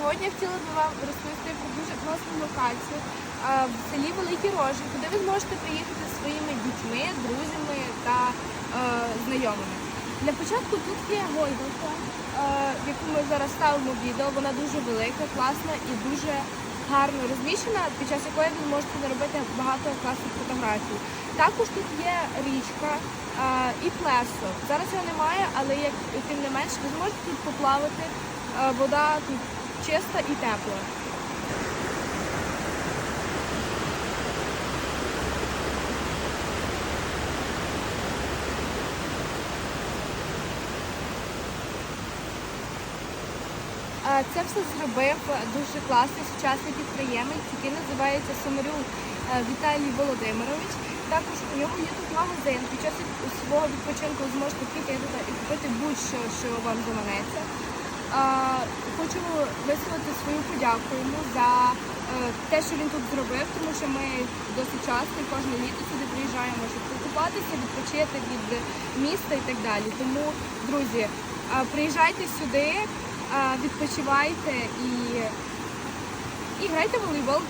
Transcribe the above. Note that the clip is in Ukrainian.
Сьогодні я хотіла би вам розповісти про дуже класну локацію в селі Великі Рожі, куди ви зможете приїхати зі своїми дітьми, друзями та е, знайомими. Для початку тут є гойдалка, е, яку ми зараз ставимо в відео. Вона дуже велика, класна і дуже гарно розміщена, під час якої ви можете заробити багато класних фотографій. Також тут є річка е, і плесо. Зараз його немає, але як тим не менш, ви зможете тут поплавати. Вода тут чиста і тепла. Е, Це все зробив дуже класний сучасний підприємець, який називається Самарюк е, Віталій Володимирович. Також у нього є тут магазин. Під час свого відпочинку ви зможете піти і купити будь-що, що вам заманеться. Хочу висловити свою подяку йому за е, те, що він тут зробив, тому що ми досить часто кожне літо сюди приїжджаємо, щоб покупатися, відпочити від міста і так далі. Тому, друзі, е, приїжджайте сюди, е, відпочивайте і, і грайте в волейбол.